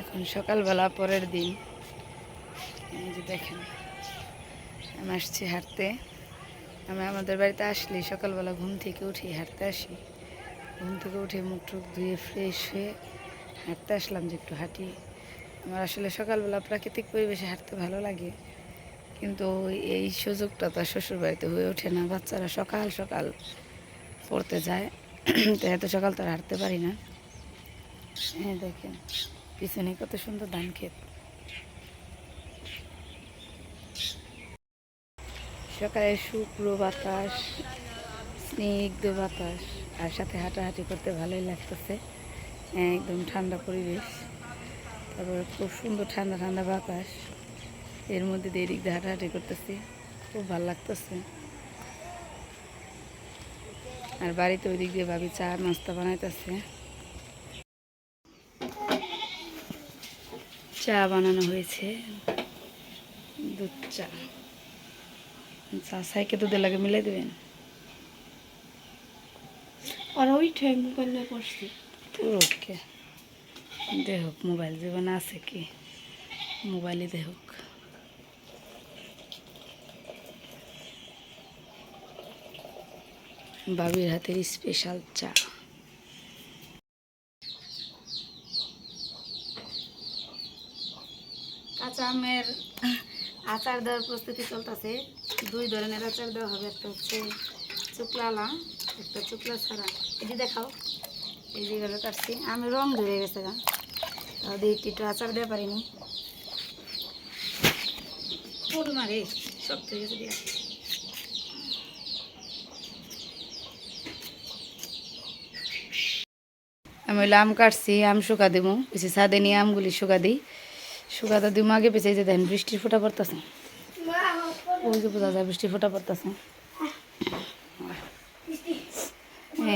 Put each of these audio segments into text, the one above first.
এখন সকালবেলা পরের দিন। এই যে দেখেন, আমি আসছি হাঁটতে। আমি আমাদের বাড়িতে আসলে সকালবেলা ঘুম থেকে উঠি হাঁটতে আসি। ঘুম থেকে উঠে মুখ টুক ধুয়ে ফ্রেশ হয়ে হাঁটতে আসলাম যে একটু হাঁটি। আমার আসলে সকালবেলা প্রাকৃতিক পরিবেশে হাঁটতে ভালো লাগে। কিন্তু এই সুযোগটা তো শ্বশুর বাড়িতে হয়ে ওঠে না। বাচ্চারা সকাল সকাল পড়তে যায়। তো এত সকাল তো আর হাঁটতে পারি না। হ্যাঁ দেখেন। পিছনে কত সুন্দর ধান ক্ষেত। সকালে শুক্র বাতাস, স্নিগ্ধ বাতাস, আর সাথে হাঁটাহাঁটি করতে ভালোই লাগতেছে। একদম ঠান্ডা পরিবেশ। তারপরে খুব সুন্দর ঠান্ডা ঠান্ডা বাতাস। এর মধ্যে দিয়ে এদিক দিয়ে হাঁটাহাঁটি করতেছি। খুব ভালো লাগতেছে। আর বাড়িতে ওই দিক দিয়ে ভাবি চা নাস্তা বানাইতেছে। চা বানানো হয়েছে। দুধ চা। চা সাইকে দুধের লাগে মিলাই দেবেন। আর ওই ঠে মোবাইল নিয়ে পড়ছি। ওকে। দেহক মোবাইল জীবনে আছে কি? মোবাইলে দেহক বাবির হাতের স্পেশাল চা কাঁচা আমের আচার দেওয়ার প্রস্তুতি চলতেছে। দুই ধরনের আচার দেওয়া হবে। একটা হচ্ছে চুকলালা একটা চুকলা ছাড়া। এটি দেখাও, এই যেগুলো কাটছি। আমি রং ধরে গেছে গা। তাহলে একটু আচার দেওয়া পারিনি মারে সব থেকে গেছে দিয়া। আমি হইল আম কাটছি, আম শুকা দিব। কিছু ছাদে নিয়ে আমগুলি শুকা দিই। দিব আগে পেছে এই যে দেন, বৃষ্টির ফোঁটা পড়তেছে। ওই যে বোঝা যায়, বৃষ্টির ফোঁটা পড়তেছে।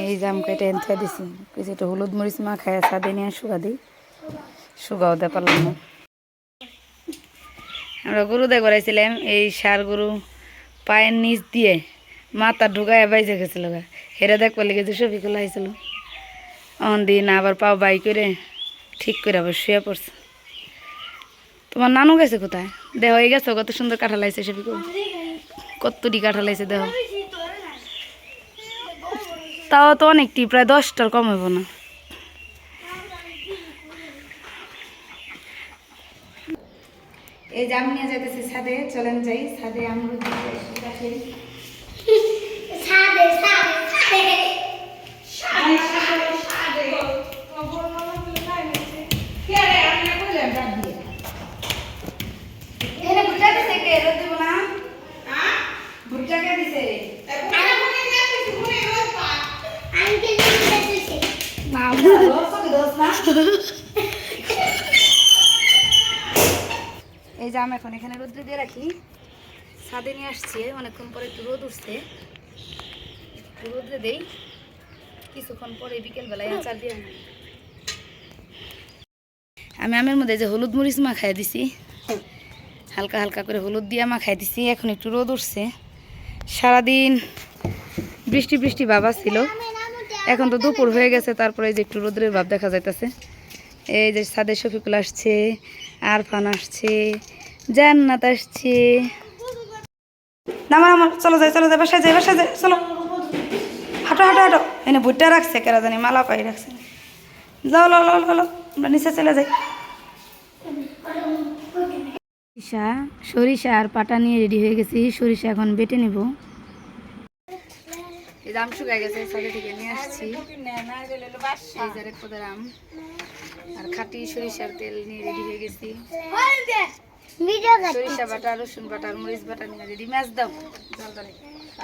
এই জাম কেটে এনথে দিছি। কিছু একটু হলুদ মরিচ মা খায় ছাদে নিয়ে শুকা দিই। শুকাও দে পারলাম আমরা গরু দেখ করাইছিলাম এই সার গরু পায়ের নিচ দিয়ে মাথা ঢুকায় বাইজে গেছিল গা। হেরা দেখ পারলে গেছে সবই খোলা হয়েছিল অন দিন আবার পাও বাই করে ঠিক করে আবার শুয়ে পড়ছে। তোমার নানু গেছে কোথায়? দেহ হয়ে গেছে কত সুন্দর কাঁঠা লাইছে সবই কতটি কাঁঠা লাইছে দেহ। তাও তো অনেকটি প্রায় দশটার কম হইব না। এই জাম নিয়ে যাইতেছি ছাদে চলেন যাই ছাদে আমরুদ গাছে সাদে সাদে এনে দিব না? ভুট্টা কে দিছে এই জাম এখন এখানে রোদ্রে দিয়ে রাখি। ছাদে নিয়ে আসছি অনেকক্ষণ পরে একটু রোদ উঠছে। একটু রোদ্রে দেই। কিছুক্ষণ পরে বিকেলবেলায় আচার দিয়ে। আমি আমের মধ্যে যে হলুদ মরিচ মাখাই দিছি। হালকা হালকা করে হলুদ দিয়ে মাখাই দিছি, এখন একটু রোদ উঠছে। সারাদিন বৃষ্টি বৃষ্টি বাবা ছিল এখন তো দুপুর হয়ে গেছে, তারপরে এই যে একটু রোদ্রের ভাব দেখা যাইতেছে। এই যে সাদে শফিকুল আসছে, আরফান আসছে, জান্নাত আসছে। নামা আমার চলো যাই চলো যাই, বাসায় যাই বাসায় যাই, চলো। হাঁটো হাঁটো হাঁটো। এনে ভুট্টা রাখছে, কেরা জানি মালা পাই রাখছে। যাও লো লো লো আমরা নিচে চলে যাই। সরিষা সরিষা আর পাটা নিয়ে রেডি হয়ে গেছি। সরিষা এখন বেটে নেব। দাম শুকাই গেছে সাথে থেকে নিয়ে আসছি। এই যে রেড আম। আর খাটি সরিষার তেল নিয়ে রেডি হয়ে গেছি। সরিষা বাটা, রসুন বাটা মরিচ বাটা নিয়ে রেডি ম্যাচ দাও। জল দাও।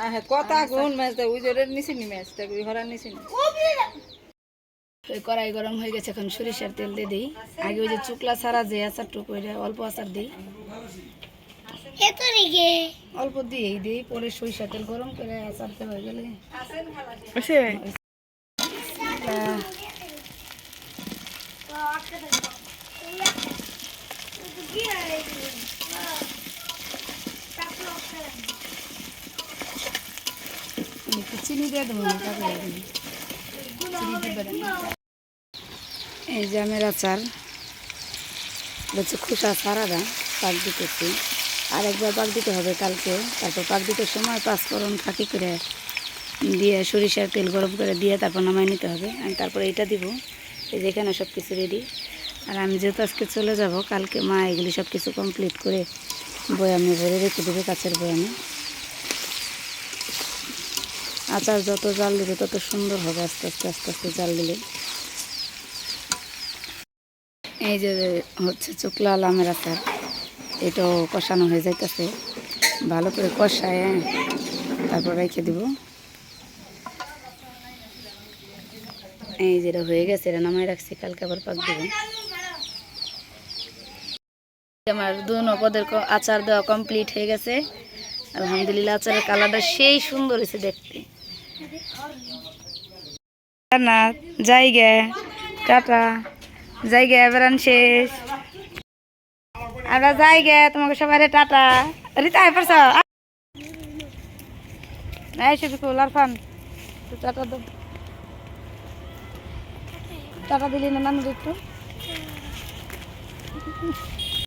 আহে, কথা কোন ম্যাচ দেয় ওই জোরের নিছি নি ম্যাচ? দেখ ওই হরার নিছি নি? ওই কড়াই গরম হয়ে গেছে এখন সরিষার তেল দিয়ে দিই আগে ওই যে চুকলা ছাড়া যে আচার টুক ওইটা অল্প আচার দিই অল্প দিয়েই দিই পরে সরিষা তেল গরম করে আচার দেওয়া হয়ে গেলে চিনি দিয়ে দেবো। চিনি। এই যে আমের আচার। হচ্ছে খোসা সারাটা পাক দিতেছি। আর একবার পাক দিতে হবে কালকে। তারপর পাক দিতে সময় পাঁচফোড়ন ফাঁকি করে দিয়ে সরিষার তেল গরম করে দিয়ে তারপর নামাই নিতে হবে। আমি তারপরে এটা দিব। এই যে এখানে সব কিছু রেডি আর আমি যেহেতু আজকে চলে যাব, কালকে মা এগুলি সব কিছু কমপ্লিট করে বয়ামে ভরে রেখে দেবে কাছের বয়ামে। আচার যত জাল দিবে তত সুন্দর হবে আস্তে আস্তে আস্তে আস্তে জাল দিলে। এই যে হচ্ছে চুকলা আমের আচার এটাও কষানো হয়ে যাইতেছে। ভালো করে কষায় হ্যাঁ, তারপর রেখে দিব। এই যেটা হয়ে গেছে এটা নামাই রাখছি কালকে আবার পাক দেবো। আমার দু পদের ক- আচার দেওয়া কমপ্লিট হয়ে গেছে। আলহামদুলিল্লাহ আচারের কালারটা সেই সুন্দর হয়েছে দেখতে। না যাই গে টাটা। যাই গে বেড়ান শেষ। আমরা যাই গে তোমাকে সবাই টাটা। রিতা, আয় পারছ এই শফিকুল আরফান ফান টাটা দাও। টাটা দিলি না নানু একটু?